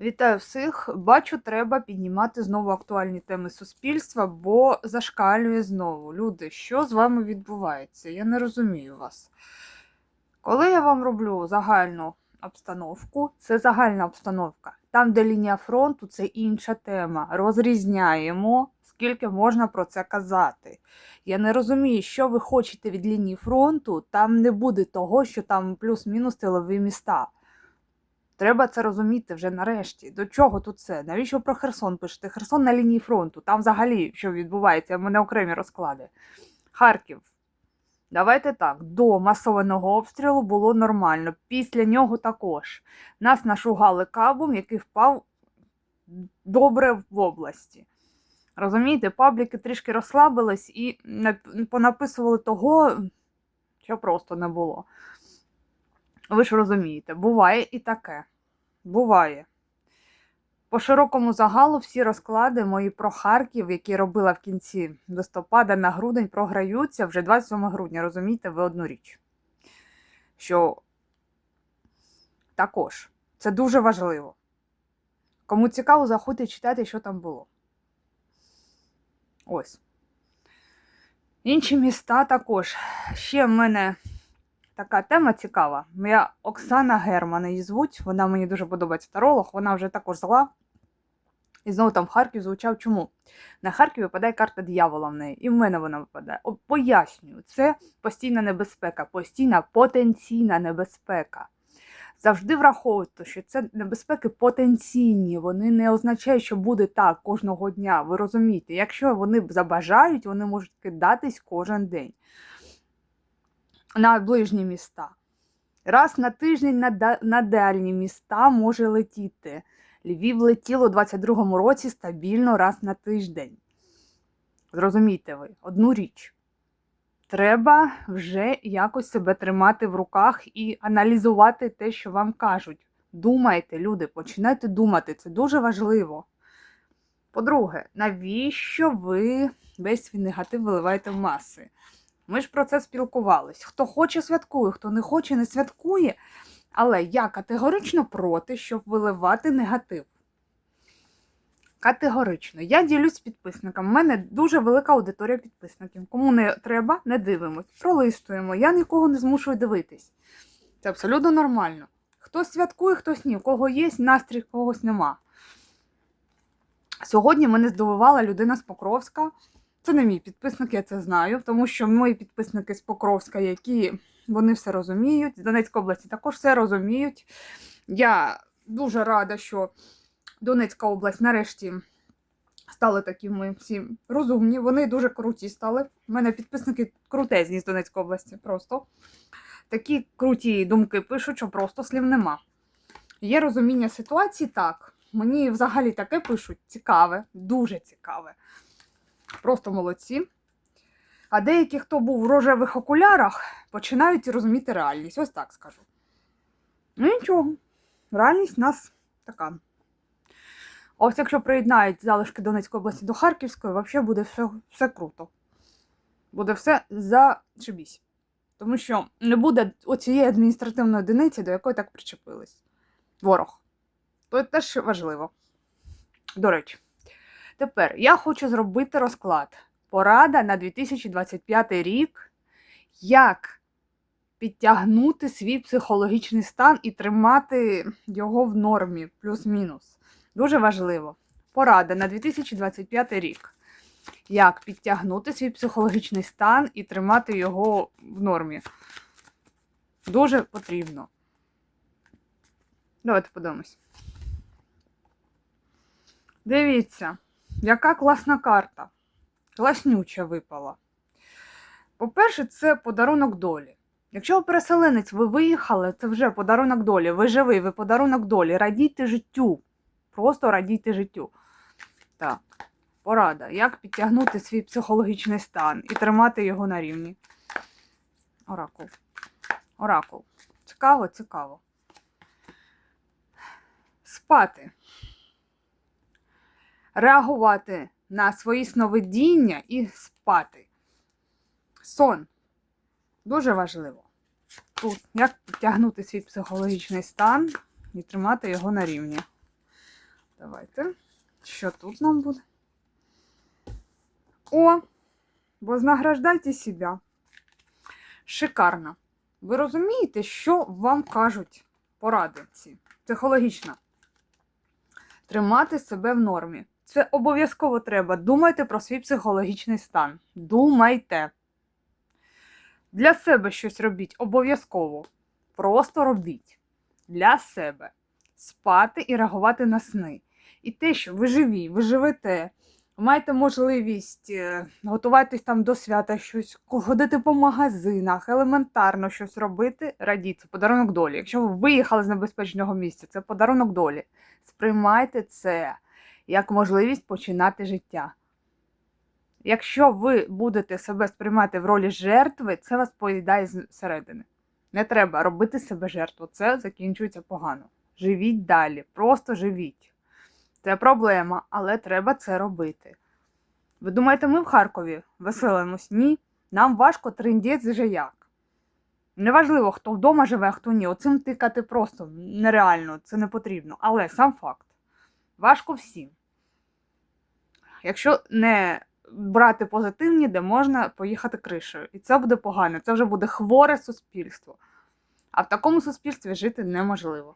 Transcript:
Вітаю всіх. Бачу, треба піднімати знову актуальні теми суспільства, бо зашкалює знову. Люди, що з вами відбувається? Я не розумію вас. Коли я вам роблю загальну обстановку, це загальна обстановка. Там, де лінія фронту, це інша тема. Розрізняємо, скільки можна про це казати. Я не розумію, що ви хочете від лінії фронту, там не буде того, що там плюс-мінус тилові міста. Треба це розуміти вже нарешті. До чого тут це? Навіщо про Херсон пишете? Херсон на лінії фронту. Там взагалі що відбувається, в мене окремі розклади. Харків. Давайте так. До масованого обстрілу було нормально. Після нього також. Нас нашугали кабом, який впав добре в області. Розумієте, пабліки трішки розслабились і понаписували того, що просто не було. Ви ж розумієте, буває і таке. Буває. По широкому загалу всі розклади мої про Харків, які робила в кінці листопада на грудень, програються вже 27 грудня. Розумієте, ви одну річ. Що також це дуже важливо. Кому цікаво, заходьте читати, що там було. Ось. Інші міста також. Ще в мене така тема цікава. Моя Оксана Герман її звуть. Вона мені дуже подобається таролог, вона вже також зла. І знову там Харків звучав чому? На Харків випадає карта диявола в неї, і в мене вона випадає. О, пояснюю, це постійна небезпека, постійна потенційна небезпека. Завжди враховуйте, що це небезпеки потенційні, вони не означають, що буде так кожного дня. Ви розумієте, якщо вони забажають, вони можуть кидатись кожен день на ближні міста. Раз на тиждень на, на дальні міста може летіти. Львів летіло у 22-му році стабільно раз на тиждень. Зрозумійте ви, одну річ. Треба вже якось себе тримати в руках і аналізувати те, що вам кажуть. Думайте, люди, починайте думати, це дуже важливо. По-друге, навіщо ви весь свій негатив виливаєте в маси? Ми ж про це спілкувались. Хто хоче, святкує, хто не хоче, не святкує. Але я категорично проти, щоб виливати негатив. Категорично. Я ділюсь з підписниками. У мене дуже велика аудиторія підписників. Кому не треба, не дивимось. Пролистуємо. Я нікого не змушую дивитись. Це абсолютно нормально. Хтось святкує, хтось ні. У кого є настрій, когось нема. Сьогодні мене здивувала людина з Покровська. Це не мій підписник, я це знаю, тому що мої підписники з Покровська, які вони все розуміють, з Донецької області також все розуміють. Я дуже рада, що Донецька область нарешті стали такими всі розумні. Вони дуже круті стали. У мене підписники крутезні з Донецької області. Просто такі круті думки пишуть, що просто слів нема. Є розуміння ситуації так. Мені взагалі таке пишуть цікаве, дуже цікаве. Просто молодці. А деякі, хто був в рожевих окулярах, починають розуміти реальність. Ось так скажу. Ну нічого, реальність в нас така. Ось якщо приєднають залишки Донецької області до Харківської, взагалі буде все, все круто. Буде все зашибісь. Тому що не буде оцієї адміністративної одиниці, до якої так причепились. Ворог. То теж важливо. До речі. Тепер я хочу зробити розклад. Порада на 2025 рік, як підтягнути свій психологічний стан і тримати його в нормі, плюс-мінус. Дуже важливо. Порада на 2025 рік. Як підтягнути свій психологічний стан і тримати його в нормі. Дуже потрібно. Давайте подивимось. Дивіться. Яка класна карта. Класнюча випала. По-перше, це подарунок долі. Якщо ви переселенець, ви виїхали, це вже подарунок долі. Ви живий, ви подарунок долі. Радійте життю. Просто радійте життю. Так, порада. Як підтягнути свій психологічний стан і тримати його на рівні? Оракул. Оракул. Цікаво, цікаво. Спати реагувати на свої сновидіння і спати. Сон дуже важливо. Тут як підтягнути свій психологічний стан і тримати його на рівні. Давайте. Що тут нам буде? О! Вознаграждайте себе. Шикарно. Ви розумієте, що вам кажуть поради ці? Психологічно. Тримати себе в нормі. Це обов'язково треба. Думайте про свій психологічний стан. Думайте. Для себе щось робіть обов'язково. Просто робіть. Для себе. Спати і реагувати на сни. І те, що ви живі, ви живете, маєте можливість е, готуватись там до свята, щось, ходити по магазинах, елементарно щось робити, радіть, це подарунок долі. Якщо ви виїхали з небезпечного місця, це подарунок долі. Сприймайте це як можливість починати життя. Якщо ви будете себе сприймати в ролі жертви, це вас поїдає зсередини. Не треба робити себе жертву, це закінчується погано. Живіть далі, просто живіть. Це проблема, але треба це робити. Ви думаєте, ми в Харкові веселимось? Ні. Нам важко триндець вже як. Неважливо, хто вдома живе, а хто ні. Оцим тикати просто нереально, це не потрібно. Але сам факт. Важко всім. Якщо не брати позитивні, де можна поїхати кришею. І це буде погано, це вже буде хворе суспільство. А в такому суспільстві жити неможливо.